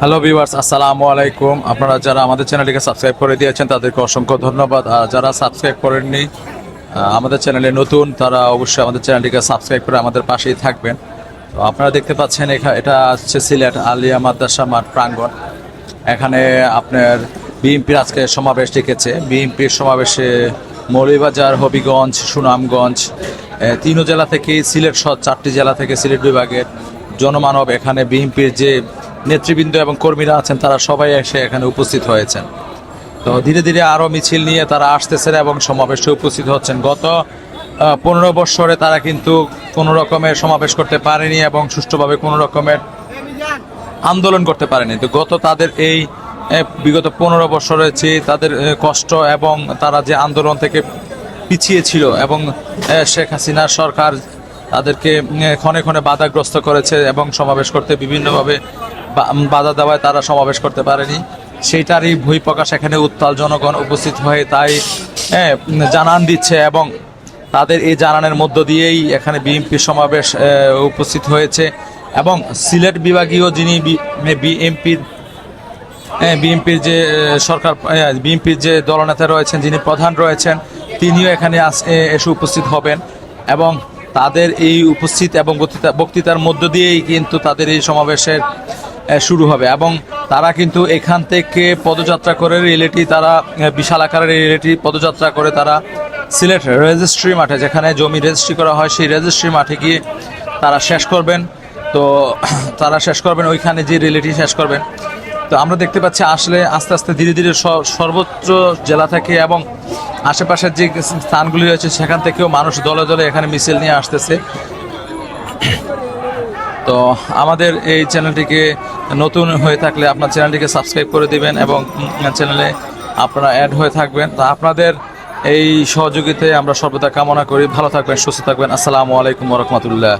Hello viewers আসসালামু আলাইকুম। আপনারা যারা আমাদের চ্যানেলটিকে সাবস্ক্রাইব করে দিয়েছেন তাদেরকে অসংখ্য ধন্যবাদ। আর যারা সাবস্ক্রাইব করেননি আমাদের চ্যানেলে নতুন তারা অবশ্যই আমাদের চ্যানেলটিকে সাবস্ক্রাইব করে আমাদের পাশেই থাকবেন। তো আপনারা দেখতে পাচ্ছেন এটা হচ্ছে সিলেট আলিয়া মাদ্রাসা মাঠ প্রাঙ্গণ। এখানে আপনার বিএনপির আজকে সমাবেশ ডেকেছে। বিএনপির সমাবেশে মৌলভীবাজার হবিগঞ্জ সুনামগঞ্জ এ, তিনও জেলা থেকে সিলেট সহ চারটি জেলা থেকে সিলেট বিভাগের জনমানব এখানে বিএনপির যে নেতৃবৃন্দ এবং কর্মীরা আছেন তারা সবাই এসে এখানে উপস্থিত হয়েছেন। তো ধীরে ধীরে আরও মিছিল নিয়ে তারা আসতেছেন এবং সমাবেশে উপস্থিত হচ্ছেন। গত পনেরো বৎসরে তারা কিন্তু কোনো রকমের সমাবেশ করতে পারেনি এবং সুষ্ঠুভাবে কোনো রকমের আন্দোলন করতে পারেনি। তো গত তাদের এই বিগত পনেরো বছরে যে তাদের কষ্ট এবং তারা যে আন্দোলন থেকে পিছিয়ে ছিল এবং শেখ হাসিনার সরকার তাদেরকে ক্ষণে ক্ষণে বাধাগ্রস্ত করেছে এবং সমাবেশ করতে বিভিন্নভাবে বাধা দেওয়ায় তারা সমাবেশ করতে পারেনি। সেইটারই প্রকাশ এখানে উত্তাল জনগণ উপস্থিত হয়ে তাই জানান দিচ্ছে এবং তাদের এই জানানের মধ্য দিয়েই এখানে বিএনপি সমাবেশ উপস্থিত হয়েছে এবং সিলেট বিভাগীয় যিনি বিএনপির বিএনপির যে সরকার বিএনপির যে দলনেতা রয়েছেন, যিনি প্রধান রয়েছেন তিনিও এখানে এসে উপস্থিত হবেন এবং তাদের এই উপস্থিত এবং বক্তৃতা- বক্তৃতার মধ্য দিয়েই কিন্তু তাদের এই সমাবেশের শুরু হবে এবং তারা কিন্তু এখান থেকে পদযাত্রা করে রিয়েলিটি তারা বিশাল আকারের রিয়েলিটি পদযাত্রা করে তারা সিলেট রেজিস্ট্রি মাঠে, যেখানে জমি রেজিস্ট্রি করা হয়, সেই রেজিস্ট্রি মাঠে গিয়ে তারা শেষ করবেন। তো তারা শেষ করবেন, ওইখানে যে রিয়েলিটি শেষ করবেন। তো আমরা দেখতে পাচ্ছি আসলে আস্তে আস্তে ধীরে ধীরে স- সর্বত্র জেলা থেকে এবং আশেপাশের যে স্থানগুলি রয়েছে, সেখান থেকেও মানুষ দলে দলে এখানে মিছিল নিয়ে আসতেছে। তো আমাদের এই চ্যানেলটিকে নতুন হয়ে থাকলে আপনার চ্যানেলটিকে সাবস্ক্রাইব করে দিবেন এবং চ্যানেলে আপনারা অ্যাড হয়ে থাকবেন। তো আপনাদের এই সহযোগিতায় আমরা সর্বদা কামনা করি। ভালো থাকবেন, সুস্থ থাকবেন। আসসালামু আলাইকুম রহমতুল্লাহ।